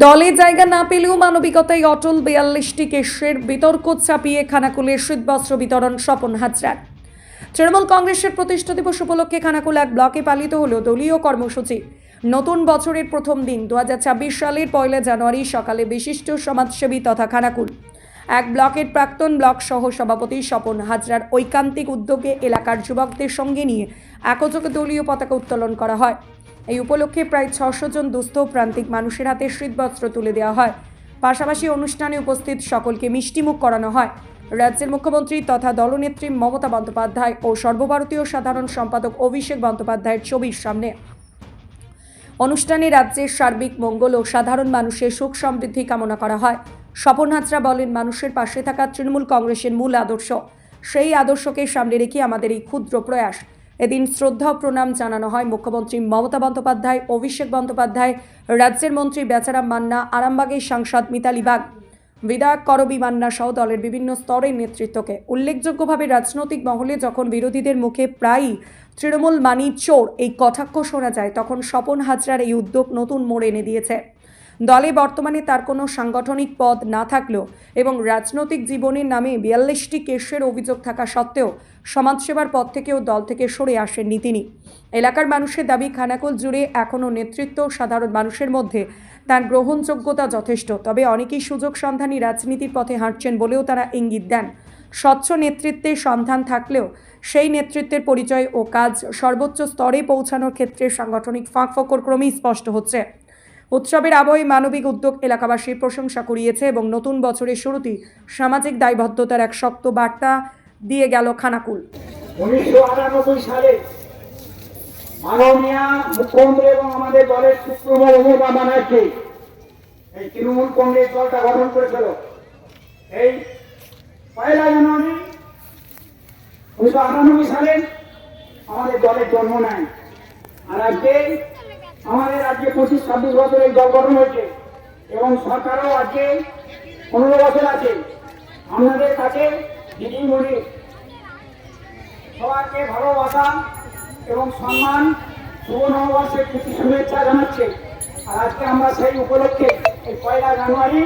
দলে জায়গা না পেলেও মানবিকতায় অটল বিয়াল্লিশটি কেসের বিতর্ক চাপিয়ে খানাকুলের শীতবস্ত্র বিতরণ স্বপন হাজরার। তৃণমূল কংগ্রেসের প্রতিষ্ঠা দিবস উপলক্ষে খানাকুল এক ব্লকে পালিত হলো দলীয় কর্মসূচি। নতুন বছরের প্রথম দিন দু হাজার ছাব্বিশ সালের পয়লা জানুয়ারি সকালে বিশিষ্ট সমাজসেবী তথা খানাকুল। এক ব্লকের প্রাক্তন ব্লক সহ সভাপতি স্বপন হাজরার ঐকান্তিক উদ্যোগে এলাকার যুবকদের সঙ্গে নিয়ে একযোগে দলীয় পতাকা উত্তোলন করা হয়। এই উপলক্ষে প্রায় ছশো জন দুস্থ প্রান্তিক মানুষের হাতে শীতবস্ত্র তুলে দেওয়া হয়। পাশাপাশি অনুষ্ঠানে উপস্থিত সকলকে মিষ্টিমুখ করানো হয়। রাজ্যের মুখ্যমন্ত্রী তথা দলনেত্রী মমতা বন্দ্যোপাধ্যায় ও সর্বভারতীয় সাধারণ সম্পাদক অভিষেক বন্দ্যোপাধ্যায়ের ছবির সামনে। অনুষ্ঠানে রাজ্যের সার্বিক মঙ্গল ও সাধারণ মানুষের সুখ সমৃদ্ধি কামনা করা হয়। স্বপন হাজরা বলেন, মানুষের পাশে থাকা তৃণমূল কংগ্রেসের মূল আদর্শ। সেই আদর্শকে সামনে রেখে আমাদের এই ক্ষুদ্র প্রয়াস। এদিন শ্রদ্ধা প্রণাম জানানো হয় মুখ্যমন্ত্রী মমতা বন্দ্যোপাধ্যায়, অভিষেক বন্দ্যোপাধ্যায়, রাজ্যের মন্ত্রী বেচারাম মান্না, আরামবাগের সাংসদ মিতালি বাগ, বিধায়ক করবি মান্না সহ দলের বিভিন্ন স্তরের নেতৃত্বকে। উল্লেখযোগ্যভাবে রাজনৈতিক মহলে যখন বিরোধীদের মুখে প্রায়ই তৃণমূল মানি চোর এই কটাক্ষ শোনা যায়, তখন স্বপন হাজরার এই উদ্যোগ নতুন মোড় এনে দিয়েছে। দলে বর্তমানে তার কোনো সাংগঠনিক পদ না থাকলেও এবং রাজনৈতিক জীবনের নামে বিয়াল্লিশটি কেসের অভিযোগ থাকা সত্ত্বেও সমাজসেবার পদ থেকেও দল থেকে সরে আসেননি তিনি। এলাকার মানুষের দাবি, খানাকুল জুড়ে এখনও নেতৃত্ব সাধারণ মানুষের মধ্যে। তার গ্রহণযোগ্যতা যথেষ্ট, তবে অনেকেই সুযোগ সন্ধানী রাজনীতির পথে হাঁটছেন বলেও তারা ইঙ্গিত দেন। স্বচ্ছ নেতৃত্বের সন্ধান থাকলেও সেই নেতৃত্বের পরিচয় ও কাজ সর্বোচ্চ স্তরে পৌঁছানোর ক্ষেত্রে সাংগঠনিক ফাঁক ফকর ক্রমেই স্পষ্ট হচ্ছে। উৎসবের আবহে মানবিক উদ্যোগ এলাকাবাসীর প্রশংসা করিয়েছে এবং নতুন বছরের শুরুতেই সামাজিক দায়বদ্ধতার এক শক্ত বার্তা দিয়ে গেল খানাকুল। উনিশশো আটানব্বই সালে মাননীয় মুখ্যমন্ত্রী এবং আমাদের দলের সুপ্রিমো মমতা ব্যানার্জি এই তৃণমূল কংগ্রেস দলটা গঠন করেছিল। এই পয়লা জানুয়ারি উনিশশো আটানব্বই সালে আমাদের দলের জন্ম নেয়। আর আজকে আমাদের আজকে পঁচিশ, ছাব্বিশ বছরের দল গঠন হয়েছে এবং সরকারও আজকে পনেরো বছর আছে। আপনাদের কাছে দিদিমণি সবাইকে ভালোবাসা এবং সম্মান। শুভ নববর্ষের প্রতি শুভেচ্ছা জানাচ্ছে। আর আজকে আমরা সেই উপলক্ষে এই পয়লা জানুয়ারি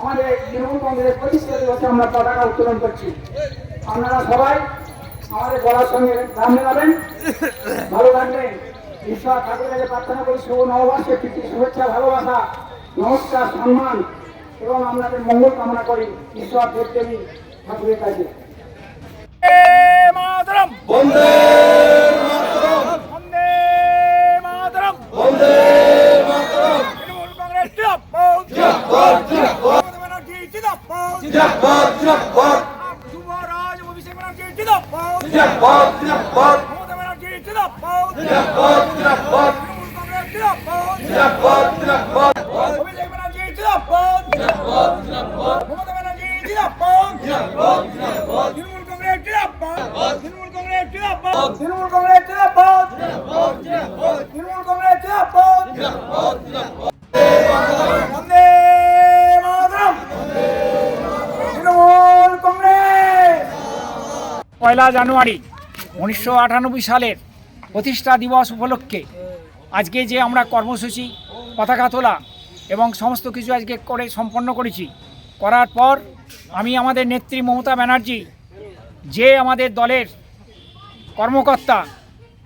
আমাদের তৃণমূল কংগ্রেসের প্রতিষ্ঠা দিবসে আমরা পতাকা উত্তোলন করছি। আপনারা সবাই আমাদের গলার সঙ্গে গান মেলাবেন। ভালো থাকবেন। ঈশ্বর ঠাকুরের কাছে প্রার্থনা করি, শুভ নববর্ষের প্রীতি, শুভেচ্ছা, ভালোবাসা, নমস্কার, সম্মান এবং আপনাদের মঙ্গল কামনা করি। ঈশ্বর দেবদেবী ঠাকুরের কাছে মাতরম। বন্দে মাতরম। বন্দে মাতরম। তৃণমূল কংগ্রেস জিন্দাবাদ। জিন্দাবাদ। জিন্দাবাদ যুবরাজ অভিষেক ব্যানার্জি জিন্দাবাদ মমতা ব্যানার্জি জিন্দাবাদ তৃণমূল কংগ্রেস জিন্দাবাদ অভিষেক ব্যানার্জি জিন্দাবাদ মমতা ব্যানার্জি জিন্দাবাদ পয়লা জানুয়ারি উনিশশো আটানব্বই সালের প্রতিষ্ঠা দিবস উপলক্ষে আজকে যে আমরা কর্মসূচি, পতাকা তোলা এবং সমস্ত কিছু আজকে করে সম্পন্ন করেছি করার পর আমি আমাদের নেত্রী মমতা ব্যানার্জি, যে আমাদের দলের কর্মকর্তা,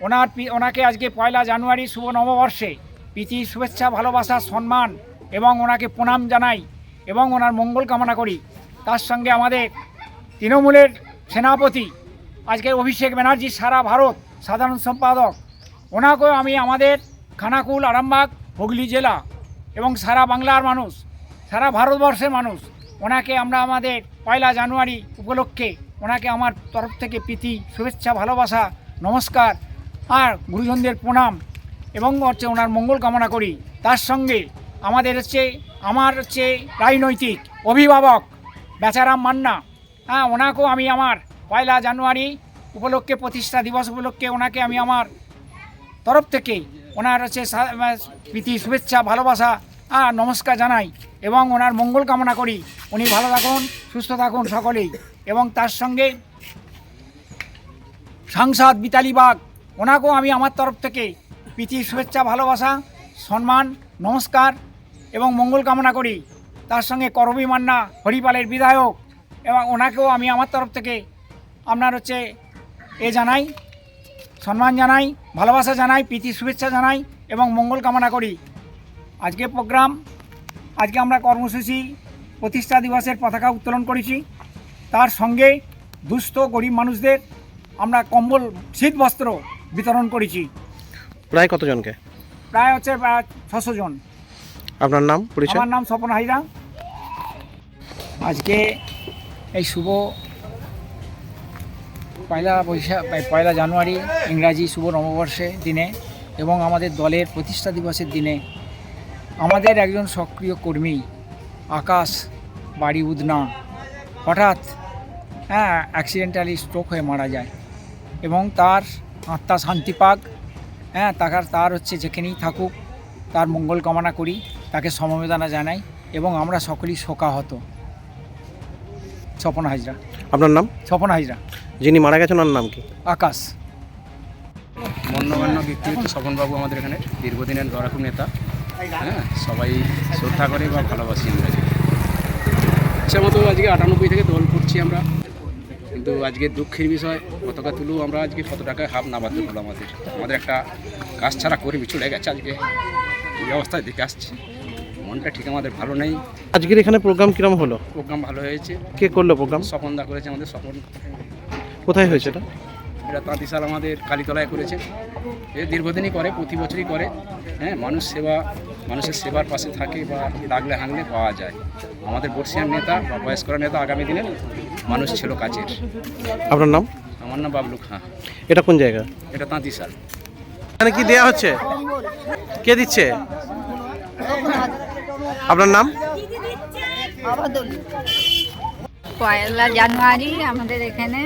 ওনার ওনাকে আজকে পয়লা জানুয়ারি শুভ নববর্ষে প্রীতি, শুভেচ্ছা, ভালোবাসা, সম্মান এবং ওনাকে প্রণাম জানাই এবং ওনার মঙ্গল কামনা করি। তার সঙ্গে আমাদের তৃণমূলের সেনাপতি, আজকে অভিষেক ব্যানার্জি, সারা ভারত সাধারণ সম্পাদক, ওনাকেও আমি আমাদের খানাকুল, আরামবাগ, হুগলি জেলা এবং সারা বাংলার মানুষ, সারা ভারতবর্ষের মানুষ ওনাকে আমরা আমাদের পয়লা জানুয়ারি উপলক্ষে ওনাকে আমার তরফ থেকে প্রীতি, শুভেচ্ছা, ভালোবাসা, নমস্কার আর গুরুজনদের প্রণাম এবং হচ্ছে ওনার মঙ্গল কামনা করি। তার সঙ্গে আমাদের হচ্ছে, আমার হচ্ছে রাজনৈতিক অভিভাবক বেচারাম মান্না। হ্যাঁ ওনাকেও আমি আমার পয়লা জানুয়ারি উপলক্ষে, প্রতিষ্ঠা দিবস উপলক্ষে ওনাকে আমি আমার তরফ থেকে ওনার হচ্ছে প্রীতি, শুভেচ্ছা, ভালোবাসা নমস্কার জানাই এবং ওনার মঙ্গল কামনা করি। উনি ভালো থাকুন, সুস্থ থাকুন সকলেই। এবং তার সঙ্গে সাংসদ বিতালি বাগ, ওনাকেও আমি আমার তরফ থেকে প্রীতি শুভেচ্ছা, ভালোবাসা, সম্মান, নমস্কার এবং মঙ্গল কামনা করি। তার সঙ্গে করবী মান্না, হরিপালের বিধায়ক, এবং ওনাকেও আমি আমার তরফ থেকে আপনার হচ্ছে এ জানাই, সম্মান জানাই, ভালোবাসা জানাই প্রীতি শুভেচ্ছা জানাই এবং মঙ্গল কামনা করি। আজকে প্রোগ্রাম আজকে আমরা কর্মসূচি প্রতিষ্ঠা দিবসের পতাকা উত্তোলন করেছি। তার সঙ্গে দুস্থ গরিব মানুষদের আমরা কম্বল শীত বস্ত্র বিতরণ করেছি। প্রায় কতজনকে? প্রায় হচ্ছে ছশো জন। আপনার নাম পরিচয়? আমার নাম স্বপন হাইরা। আজকে এই শুভ পয়লা বৈশাখ পয়লা জানুয়ারি ইংরাজি শুভ নববর্ষে দিনে এবং আমাদের দলের প্রতিষ্ঠা দিবসের দিনে আমাদের একজন সক্রিয় কর্মী আকাশ বাড়ি উদনা হঠাৎ হ্যাঁ অ্যাক্সিডেন্টালি স্ট্রোক হয়ে মারা যায় এবং তার আত্মা শান্তি পাক হ্যাঁ তার তার হচ্ছে যেখানেই থাকুক তার মঙ্গল কামনা করি তাকে সমবেদনা জানাই এবং আমরা সকলেই শোকাহত। স্বপন হাজরা। আপনার নাম? স্বপন হাজরা। যিনি মারা গেছেন ওনার নাম কি? আকাশ। মন্যগণ্য ব্যক্তি হচ্ছে স্বপনবাবু আমাদের এখানে দীর্ঘদিনের লড়াকু নেতা। হ্যাঁ সবাই শ্রদ্ধা করে বা ভালোবাসি আমরা। ইচ্ছা মতো আজকে আটানব্বই থেকে দল করছি আমরা। কিন্তু আজকে দুঃখের বিষয় পতাকা তুলেও আমরা আজকে কত টাকায় হাফ নামাতে হলো আমাদের। আমাদের একটা কাজ ছাড়া কর্মী চলে গেছে আজকে। এই অবস্থায় দেখে আসছি। মনটা ঠিক আমাদের ভালো নেই। আজকের এখানে প্রোগ্রাম কিরম হলো? প্রোগ্রাম ভালো হয়েছে। কে করল প্রোগ্রাম? স্বপনদা করেছে আমাদের স্বপন। কোথায় হয়েছে এটা? এটা তাঁতিশাল আমাদের কালীতলায় করেছে। এ দীর্ঘদিনই করে প্রতি বছরই করে। হ্যাঁ মানুষ সেবা মানুষের সেবার পাশে থাকে বা লাগলে হাংলে পাওয়া যায়। আমাদের বর্ষিয়ান নেতা বা বয়স্করা নেতা আগামী দিনের মানুষ ছিল কাজের আপনার নাম? আমার নাম বাবলু খাঁ। এটা কোন জায়গা? এটা তাঁতিশাল এখানে কি দেয়া হচ্ছে? কে দিচ্ছে? আপনার নাম? পয়লা জানুয়ারি আমাদের এখানে।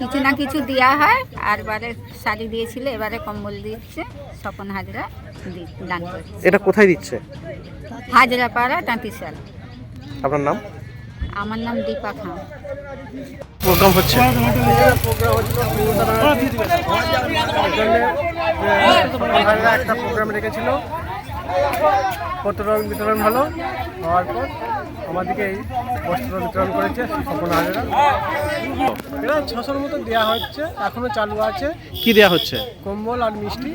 কিছু না কিছু দেওয়া হয়। আর এবারে শাড়ি দিয়েছিল এবারে কম্বল দিচ্ছে। স্বপন হাজরা দান করছে। এটা কোথায় দিচ্ছে? হাজরা পাড়া তাঁতিশাল আপনার নাম? আমার নাম দীপা খান। প্রোগ্রাম হচ্ছে? একটা প্রোগ্রাম রেখেছিল। পত্র বিতরণ হলো হওয়ার পর আমাদেরকে এই বস্ত্র বিতরণ করেছে স্বপন হাজারা। এটা ছশোর মতো দেওয়া হচ্ছে এখনও চালু আছে। কি দেওয়া হচ্ছে? কম্বল আর মিষ্টি।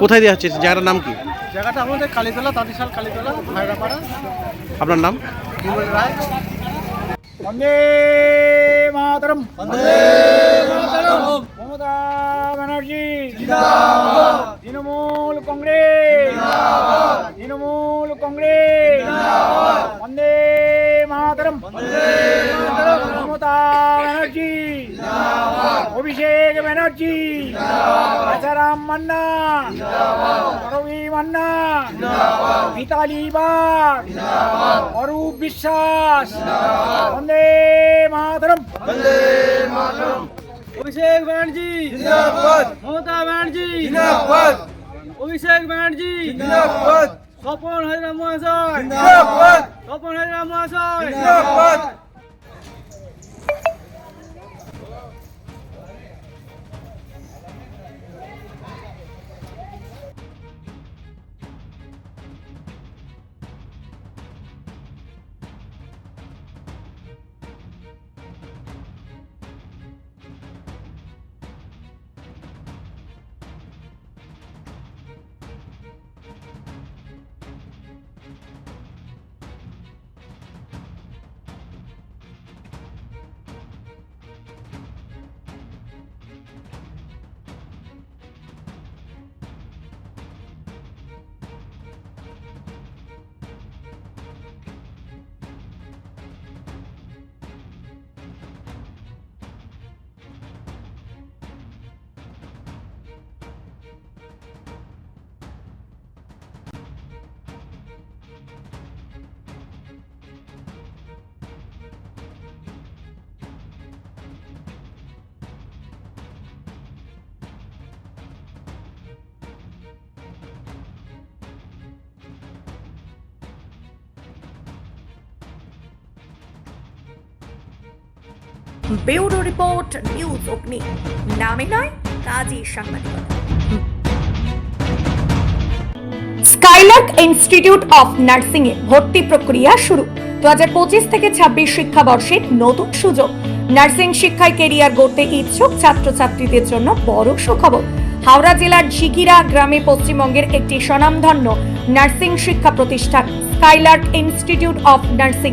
কোথায় দেওয়া হচ্ছে? জায়গাটার নাম কি? জায়গাটা আমাদের কালীতলা তাঁতিশাল কালীতলা ভাইরাপাড়া আপনার নাম? বিমল রায়। বন্দে মাতরম। মমতা ব্যানার্জি তৃণমূল কংগ্রেস তৃণমূল কংগ্রেস বন্দে মাতরম মমতা ব্যানার্জি অভিষেক ব্যানার্জি রাজারাম মান্না। রবি মান্না। মিতালি বাগ। অরূপ বিশ্বাস। বন্দে মাতরম। অভিষেক ব্যানার্জি। মমতা ব্যানার্জি। অভিষেক ব্যানার্জি। স্বপন হাজরা মহাশয়। স্বপন হাজরা মহাশয়। ব্যুরো রিপোর্ট, নিউজ অগ্নি। নামে নয়, কাজী সাংবাদিকতা স্কাইলার্ক ইনস্টিটিউট অফ নার্সিং এ ভর্তি প্রক্রিয়া শুরু। দু হাজার পঁচিশ থেকে ছাব্বিশ শিক্ষাবর্ষে নতুন সুযোগ। নার্সিং শিক্ষায় কেরিয়ার গড়তে ইচ্ছুক ছাত্রছাত্রীদের জন্য বড় সুখবর। হাওড়া জেলার ঝিকিরা গ্রামে পশ্চিমবঙ্গের একটি স্বনামধন্য নার্সিং শিক্ষা প্রতিষ্ঠান, স্কাইলার্ক ইনস্টিটিউট অফ নার্সিং।